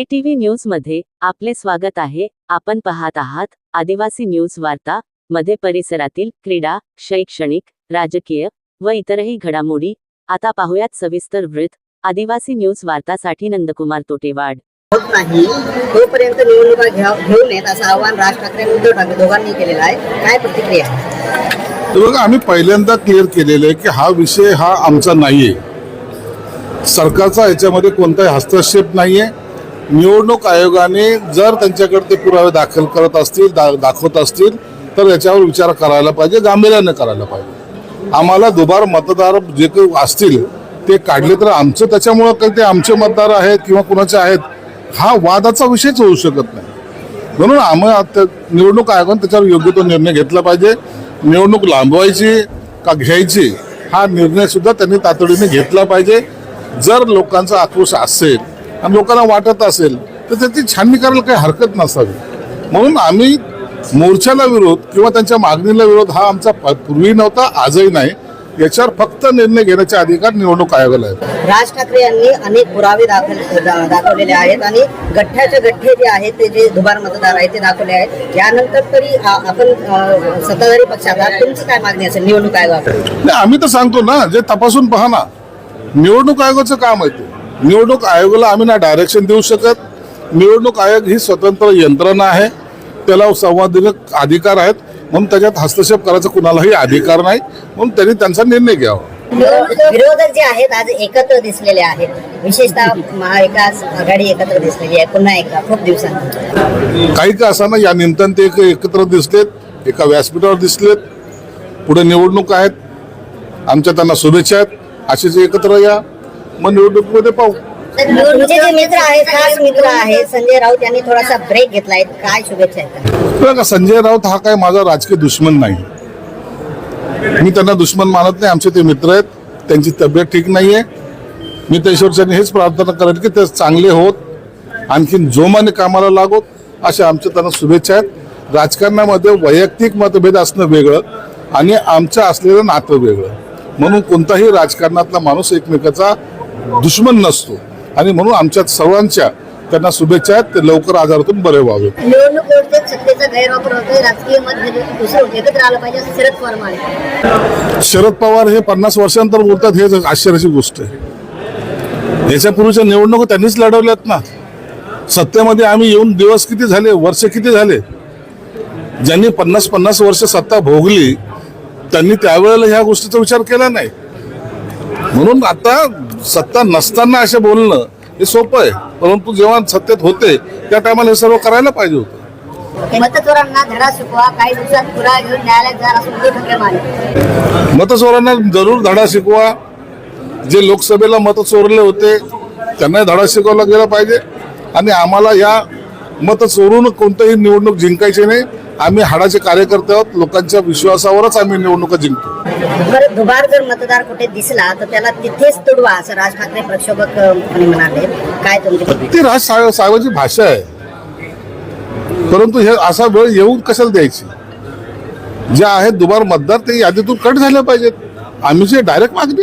ए TV न्यूजमध्ये आपले स्वागत आहे. आपण पाहत आहात आदिवासी न्यूज वार्ता मध्ये परिसरातील क्रीडा शैक्षणिक राजकीय व इतरही घडामोडी. आता पाहुयात सविस्तर वृत्त. आदिवासी न्यूज वार्तासाठी नंदकुमार तोटेवाड. होत नाही. तोपर्यंत निवडणुका घ्या घेऊ नयेत असं आवाहन राज ठाकरे आणि उद्धव ठाकरे दोघांनी केलेलं आहे. काय प्रतिक्रिया तर बघा आम्ही पहिल्यांदा क्लिअर केलेलं आहे की हा विषय हा आमचा नाहीये. सरकारचा याच्यामध्ये कोणताही हस्तक्षेप नाहीये. निवडणूक आयोगाने जर त्यांच्याकडे ते पुरावे दाखल करत असतील दा, दाखवत असतील तर याच्यावर विचार करायला पाहिजे गांभीर्याने करायला पाहिजे. आम्हाला दुबार मतदार जे काही असतील ते काढले तर आमचं त्याच्यामुळं काही ते आमचे मतदार आहेत किंवा कुणाचे आहेत हा वादाचा विषयच होऊ शकत नाही. म्हणून आम्ही निवडणूक आयोगाने त्याच्यावर योग्य तो निर्णय घेतला पाहिजे. निवडणूक लांबवायची का घ्यायची हा निर्णय सुद्धा त्यांनी तातडीने घेतला पाहिजे. जर लोकांचा आक्रोश असेल आणि लोकांना वाटत असेल तर त्याची छाननी करायला काही हरकत नसावी. म्हणून आम्ही मोर्चाला विरोध किंवा त्यांच्या मागणीला विरोध हा आमचा पूर्वी नव्हता आजही नाही. याच्यावर फक्त निर्णय घेण्याचे अधिकार निवडणूक आयोगाला आहेत. राज ठाकरे यांनी अनेक पुरावे दाखल दाखवलेले आहेत आणि गठ्ठ्याचे गठ्ठे जे आहेत ते जे दुबार मतदार आहेत ते दाखवले आहेत. यानंतर तरी आपण सत्ताधारी पक्षात आहात तुमची काय मागणी असेल? निवडणूक आयोगाकडे आम्ही तर सांगतो ना जे तपासून पहा ना. निवडणूक आयोगाचं काम आहे ते. निवडणूक आयोगाला आम्ही ना डायरेक्शन देऊ शकत. निवडणूक आयोग ही स्वतंत्र यंत्रणा आहे. त्याला संवादिक अधिकार आहेत. म्हणून त्याच्यात हस्तक्षेप करायचा कुणालाही अधिकार नाही. म्हणून त्यांनी त्यांचा निर्णय घ्यावा. विरोधक जे आहेत आज एकत्र दिसलेले आहेत. विशेषतः महाविकास आघाडी एकत्र दिसलेली आहे. पुन्हा एकदा खूप दिवसांनी काही का असा ना या निमित्तानं ते एक- एकत्र दिसलेत. एका व्यासपीठावर दिसलेत. पुढे निवडणूक आहेत. आमच्या त्यांना शुभेच्छा आहेत. असेच एकत्र या. मग निवडणुकीमध्ये पाहू. तुमचे जे मित्र आहेत खास मित्र आहेत संजय राऊत यांनी थोडासा ब्रेक घेतलाय. काय शुभेच्छा आहेत? बघा संजय राऊत हा काय माझा राजकीय दुश्मन नाही. मी त्यांना दुश्मन मानत नाही. आमचे ते मित्र आहेत. त्यांची तब्येत ठीक नाहीये. मी त्या ईश्वरच्यांनी हेच प्रार्थना करेन की ते चांगले होत. आणखीन जोमाने कामाला लागोत. अशा आमच्या त्यांना शुभेच्छा आहेत. राजकारणामध्ये वैयक्तिक मतभेद असणं वेगळं आणि आमचं असलेलं नातं वेगळं. म्हणून कोणताही राजकारणातला माणूस एकमेकाचा दुश्मन नसतो. आणि म्हणून आमच्या सर्वांच्या त्यांना शुभेच्छा आहेत ते लवकर आजारातून बरे व्हावे. शरद पवार हे पन्नास वर्षांतर बोलतात हे आश्चर्याची गोष्ट आहे. याच्यापूर्वीच्या निवडणुका त्यांनीच लढवल्यात ना. सत्तेमध्ये आम्ही येऊन दिवस किती झाले वर्ष किती झाले? ज्यांनी पन्नास पन्नास वर्ष सत्ता भोगली त्यांनी त्यावेळेला ह्या गोष्टीचा विचार केला नाही. म्हणून आता सत्ता नसताना असं बोलणं हे सोपं आहे. परंतु जेव्हा सत्तेत होते त्या टायमाला हे सर्व करायला पाहिजे होतं. मतचोरांना धडा शिकवा काही दिवसात पुरा घेऊन न्यायालयात जा असं उद्धव ठाकरे म्हणाले मतचोरांना जरूर धडा शिकवा. जे लोकसभेला मत चोरले होते त्यांना धडा शिकवला गेला पाहिजे. आणि आम्हाला या मत चोरून कोणतंही निवडणूक जिंकायची नाही. आम्ही हाडाचे कार्यकर्ते आहोत. लोकांच्या विश्वासावरच आम्ही निवडणुका जिंकतो. बरं दुबार जर मतदार कुठे दिसला तर त्याला तिथेच तुडवा असं राज ठाकरे प्रक्षोभक म्हणाले. काय? ती राज साहेब साहेबांची भाषा आहे. परंतु हे असा वेळ येऊन कशाला द्यायची? जे आहेत दुबार मतदार ते यादीतून कट झाले पाहिजेत. आम्ही जे डायरेक्ट मागणी